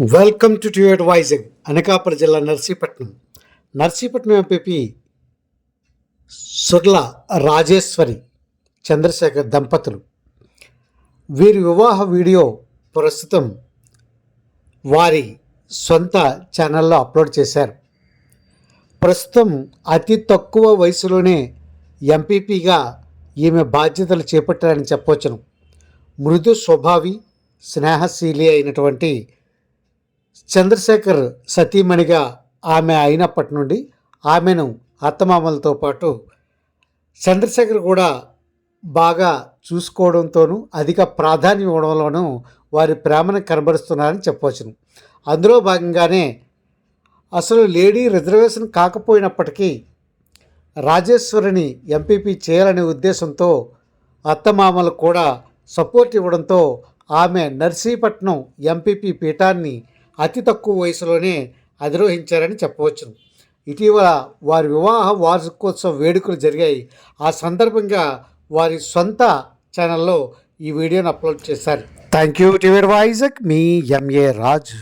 Welcome to ట్యూట్ వైజాగ్ అనకాపురం జిల్లా Narsipatnam Narsipatnam MPP Surla Rajeshwari Chandrasekhar దంపతులు వీరి వివాహ వీడియో ప్రస్తుతం వారి సొంత ఛానల్లో అప్లోడ్ చేశారు ప్రస్తుతం అతి తక్కువ వయసులోనే ఎంపీపీగా ఈమె బాధ్యతలు చేపట్టారని చెప్పవచ్చును. మృదు స్వభావి స్నేహశీలి అయినటువంటి చంద్రశేఖర్ సతీమణిగా ఆమె అయినప్పటి నుండి ఆమెను అత్తమామలతో పాటు చంద్రశేఖర్ కూడా బాగా చూసుకోవడంతోనూ అధిక ప్రాధాన్యం ఇవ్వడంలోనూ వారి ప్రేమను కనబరుస్తున్నారని చెప్పవచ్చును. అందులో భాగంగానే అసలు లేడీ రిజర్వేషన్ కాకపోయినప్పటికీ రాజేశ్వరిని ఎంపీపీ చేయాలనే ఉద్దేశంతో అత్తమామలు కూడా సపోర్ట్ ఇవ్వడంతో ఆమె నర్సీపట్నం ఎంపీపీ పీఠాన్ని అతి తక్కువ వయసులోనే అధిరోహించారని చెప్పవచ్చును. ఇటీవల వారి వివాహ వార్షికోత్సవ వేడుకలు జరిగాయి. ఆ సందర్భంగా వారి సొంత ఛానల్లో ఈ వీడియోను అప్లోడ్ చేశారు. థ్యాంక్ యూ టివర్ వైజక్ మీ ఎంఏ రాజు